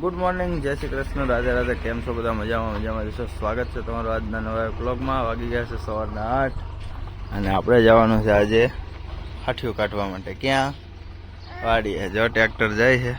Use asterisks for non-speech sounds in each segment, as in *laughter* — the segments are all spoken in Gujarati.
ગુડ મોર્નિંગ જય શ્રી કૃષ્ણ રાધે રાધે કેમ છો બધા? મજામાં મજામાં જશો. સ્વાગત છે તમારું આજના નવા બ્લોગમાં વાગી ગયા છે સવારના આઠ અને આપણે જવાનું છે આજે હાઠિયું કાઢવા માટે. ક્યાં? વાડીએ. જો ટ્રેક્ટર જાય છે.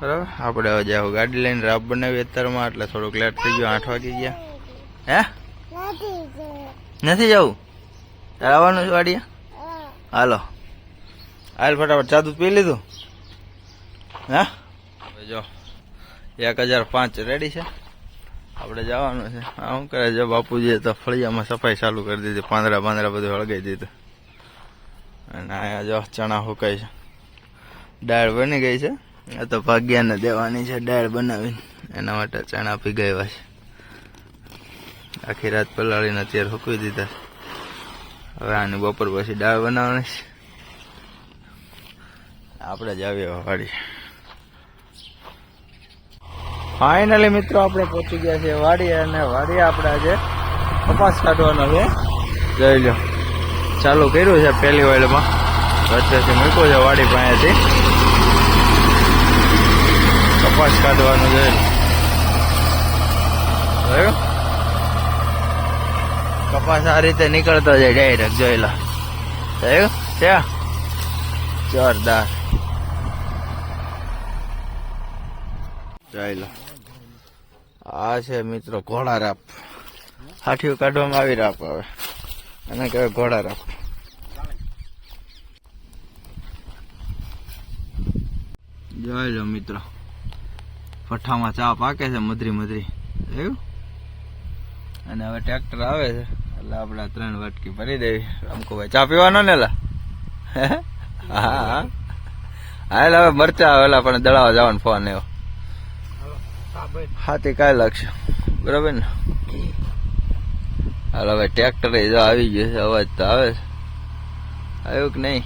બરાબર? આપણે હવે જાવ ગાડી લઈને રાબ બનાવી અત્યારમાં એટલે થોડુંક લેટ થઈ ગયું આઠ વાગી ગયા. હે? નથી જવું? તારે આવવાનું છે વાડીએ? હાલો. હાલ ફટાફટ ચા દૂધ પી લીધું. હા? જો, એક હજાર પાંચ રેડી છે. આપણે જવાનું છે. આ શું કરે જો, બાપુજીએ તો ફળિયામાં સફાઈ ચાલુ કરી દીધી. પાંદડા પાંદડા બધું હળગાઈ દીધું. અને અહીંયા જો, ચણા હુકાય છે. દાળ બની ગઈ છે. આ તો ભાગ્યાને દેવાની છે દાળ બનાવીને. એના માટે ચણા પીગાવ્યા છે. આખી રાત પલાળીને અત્યારે હુકવી દીધા. હવે આની બપોર પછી દાળ બનાવવાની છે. આપણે જ આવીએ વાડી ફાઇનલી મિત્રો આપણે પહોંચી ગયા છે વાડી અને વાડી આપણે આજે કપાસ કાઢવાનો છે. જોઈ લો. ચાલુ કર્યું છે પહેલી વાડમાં વચ્ચેથી મૂક્યો છે વાડી પાસેથી કપાસ કાઢવાનું જોઈ લો. કપાસ આ રીતે નીકળતો જાય ડાયરેક્ટ જોઈ લો. છે? જોરદાર. જોઈ લો. આ છે મિત્રો, ઘોડા રાપ. હાથીઓ કાઢવામાં આવી રાપ હવે. એને કહેવાય ઘોડા રાપ. જોઈ લો મિત્રો ભઠ્ઠામાં ચા પાકે છે મધરી મધરી. એવું? અને હવે ટ્રેક્ટર આવે છે. એટલે આપણે ત્રણ વાટકી ભરી દેવી રામકુભાઈ ભાઈ, ચા પીવાનો ને લા? *laughs* હા. હા, એટલે હવે મરચા આવેલા, પણ દળાવા જવાનો ફોન એવો. હાથી કાંઈ લાગશે. બરાબર ને? હાલ હવે ટ્રેક્ટર જો આવી ગયું છે અવાજ તો આવે છે. આવ્યું કે નહીં?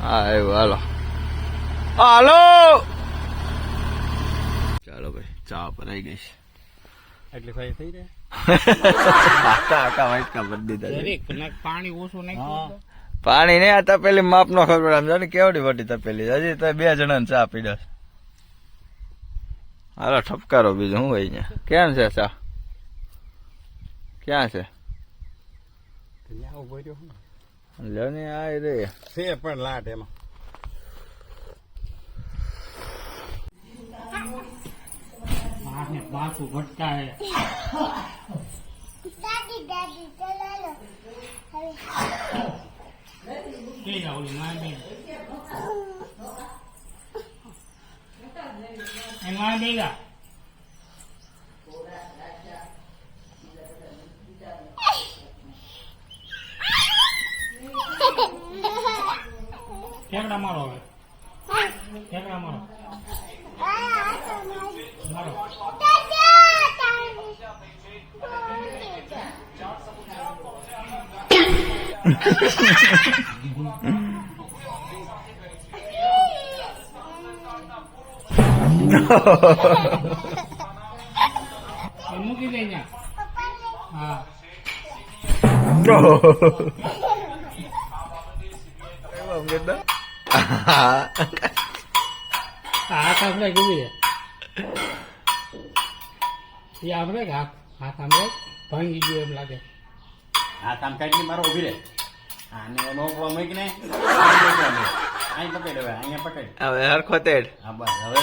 હા આવ્યું હાલો. હાલો! ચાલો ભાઈ ચા ભરાઈ ગઈ છે. એટલે ભાઈ થઈ *laughs* જાય પાણી ઓછું નાખ્યું. પાણી નહીં આ તપેલી માપ નો ખબર પડે આમ જો ને કેવડી મોટી તપેલી હજી તો બે જણા ચા પી છે. હાલો ઠપકારો બીજું શું હોય અહીંયા? કેમ છે ચા? ક્યાં છે? લ્યો ને આ રે. છે પણ લાટ એમાં. દાદી દાદી ચલાલો. જા ઓલી માં બે એ માં બે જા ઠેકડા મારો હવે ઠેકડા મારો મારો મૂકી દે ત્યાં હા હાથ આપણે ડૂબી જાય એ આપણે હાથ હાથ આપણે ભાંગી ગયો એમ લાગે હા કામ કાઢી મારો ઊભી રહે આને અહીં પકડ હવે અહીંયા પકડ. હવે હરખો તેડ. હા બસ હવે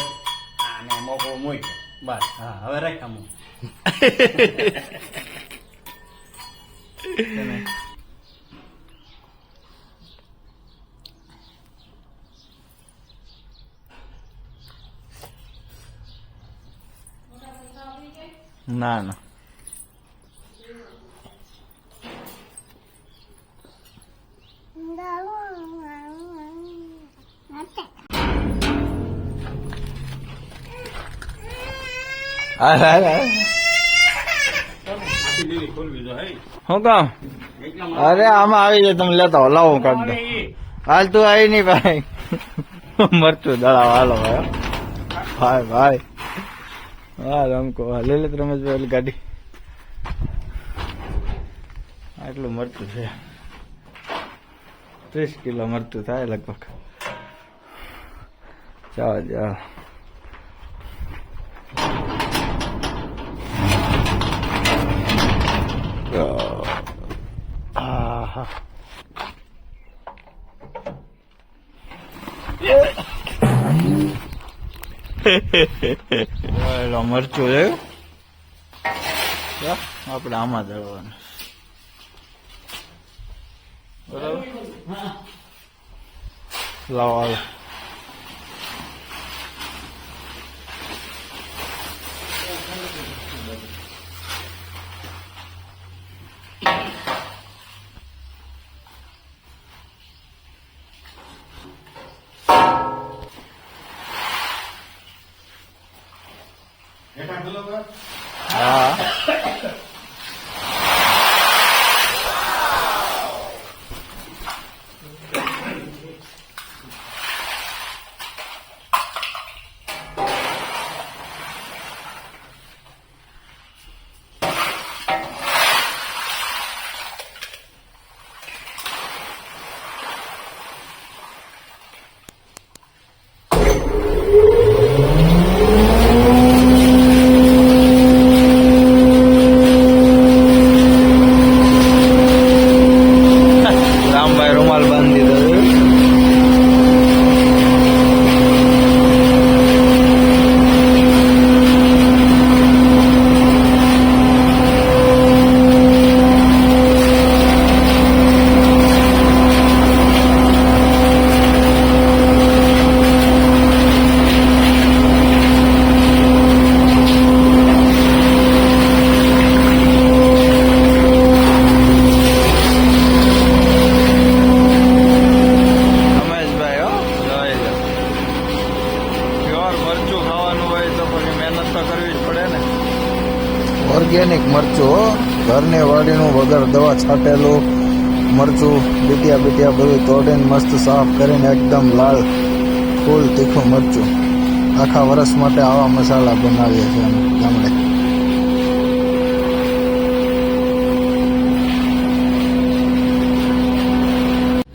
આને મોકો મૂક બસ હા હવે રાખ આમ. ના ના. હાલ હાલ હાલ. જો હે શું કામ? અરે આમાં આવી જાય તમે લેતા હો લાવો હું કામ હાલ તું આવી નહીં ભાઈ. મરચું દળાવ હાલો ભાઈ ભાઈ ભાઈ. હા રમકો લે લે રમેશભાઈ ગાડી. આટલું મરચું છે. ત્રીસ કિલો મરચું થાય લગભગ. ચાલો ચાલ આહા. એલો મરચું છે આપણે આમાં દળવાનું બરાબર? લાવો હા રામભાઈ રૂમાલ બાંધી દીધો છે. રમેશભાઈ હો જોઈ લો પ્યોર મરચું ખાવાનું હોય તો પછી મહેનત તો કરવી જ પડે ને ઓર્ગેનિક મરચું ઘરને વાડીનું વગર દવા છાંટેલું મરચું, બીટિયા બીટિયા બધું તોડીને મસ્ત સાફ કરીને એકદમ લાલ, ફૂલ, તીખું મરચું. આખા વર્ષ માટે આવા મસાલા બનાવીએ છીએ અમે, ગામડે.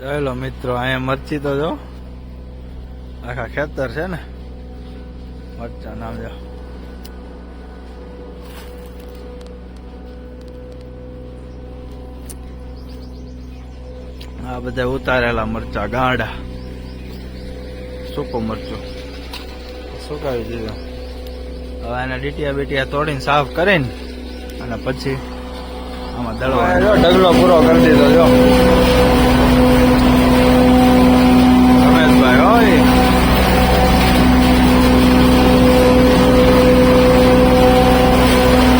ચાલો મિત્રો, અહીંયા મરચી તો જો, આખા ખેતર છે ને. મરચા નામ જો. આ બધા ઉતારેલા મરચા ગાંડા. સૂકો મરચું. સુકાવી દીધું. હવે એના ડીટીયા બીટિયા તોડીને સાફ કરીને અને પછી આમાં દળવા ડગલો પૂરો કરી દીધો જો રમેશભાઈ હોય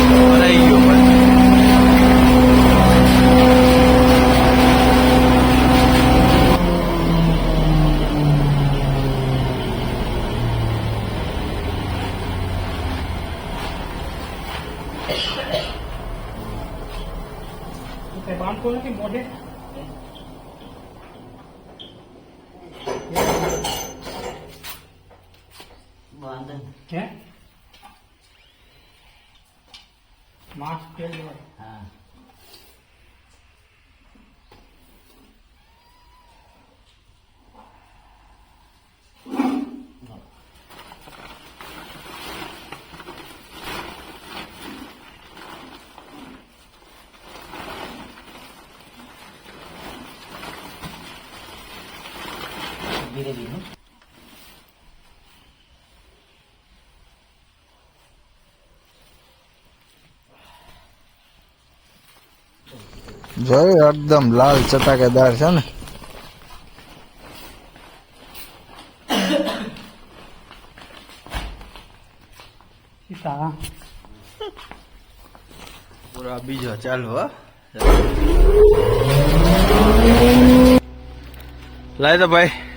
ભરાઈ ગયું પણ. કઈ બાંધતો જોયું એકદમ લાલ ચટાકેદાર છે ને. સીતા. પૂરા બીજો ચાલો હો. લાય તો ભાઈ.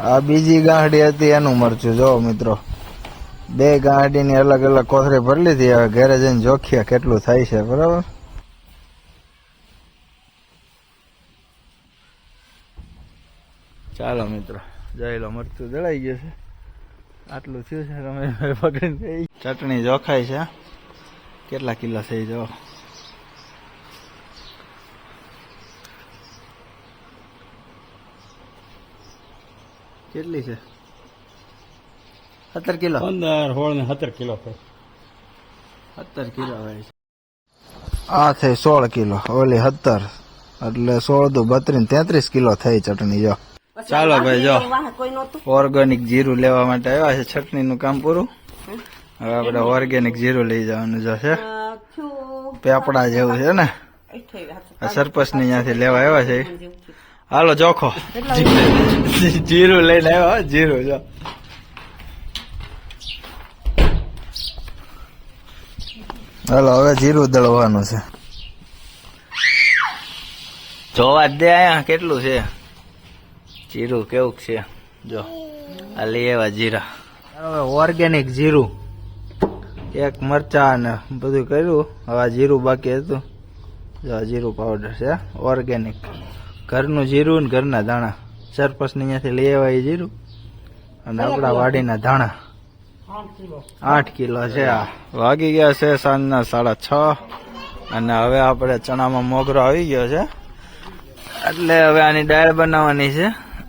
આ બીજી ગાંઠી હતી એનું મરચું. જો મિત્રો, બે ગાંહડીની અલગ અલગ કોથળી ભરી લીધી. હવે ઘરે જઈને જોખીએ કેટલું થાય છે, બરાબર? ચાલો મિત્રો જઈ લો મરચું દળાઈ ગયું છે. આટલું થયું છે, તમે પકડીને ચટણી જોખાય છે. કેટલા કિલો થઈ જો? કેટલી છે? સત્તર કિલો. પંદર સોળ ને સત્તર કિલો થાય. સત્તર કિલો હોય આ થઈ સોળ કિલો ઓલી સત્તર. એટલે સોળ દુ બત્રીસ તેત્રીસ કિલો થઈ ચટણી જો. ચાલો ભાઈ જો. ઓર્ગેનિક જીરું લેવા માટે આવ્યા છે ચટણી નું કામ પૂરું. હવે આપણે ઓર્ગેનિક જીરું લઈ જવાનું જો છે પેપડા જેવું છે ને? આ સરપંચની ત્યાંથી લેવા આવ્યા છે. હાલો ચોખો જીરું લઈને આવ્યો હો, જીરું જો. હાલો હવે જીરું દળવાનું છે. જોવા જ દે આયા કેટલું છે. જીરું કેવું છે. જો આ લઈ આવ્યા જીરા. હવે ઓર્ગેનિક જીરું. એક મરચા ને બધું કર્યું. હવે જીરું બાકી હતું. જો જીરું પાવડર છે ઓર્ગેનિક ઘરનું જીરું ને ઘરના દાણા. સરપંચ ને અહીંયાથી લઈ આવ્યા જીરું. અને આપણા વાડીના દાણા આઠ કિલો. છે આ. વાગી ગયા છે સાંજના સાડા છ. અને હવે આપણે ચણામાં મોગરો આવી ગયો છે. એટલે હવે આની દાળ બનાવવાની છે.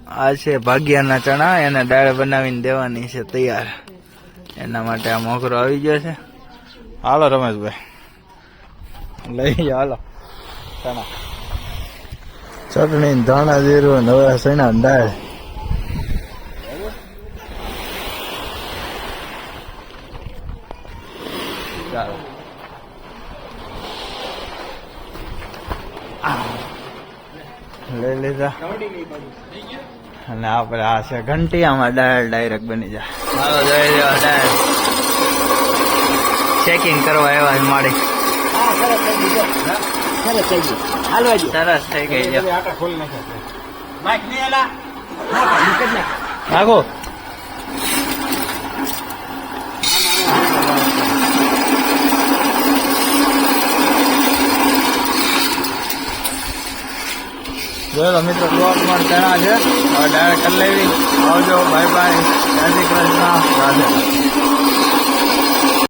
આ છે ભાગ્યાના ચણા. એને દાળ બનાવીને દેવાની છે તૈયાર. એના માટે આ મોગરો આવી ગયો છે. હાલો રમેશભાઈ. લઈ જાઓ હાલો ચણા. ચટણી ધાણા જીરું નવા સૈના દાળ લઈ લીધા અને આપણે આ છે ઘંટિયામાં દાળ ડાયરેક્ટ બની જાય ચાલો જઈ રહ્યો દાળ ચેકિંગ કરવા એવા જ માડી સરસ થઈ ગઈ છે આટા ખોલી નાખ્યા માઇક નહીં એલા નાખો જોયો મિત્રો બ્લોકમાં ચણા છે. હવે ડાયરેક્ટ કરી લેવી. આવજો બાય બાય જય શ્રી કૃષ્ણ. રાધે.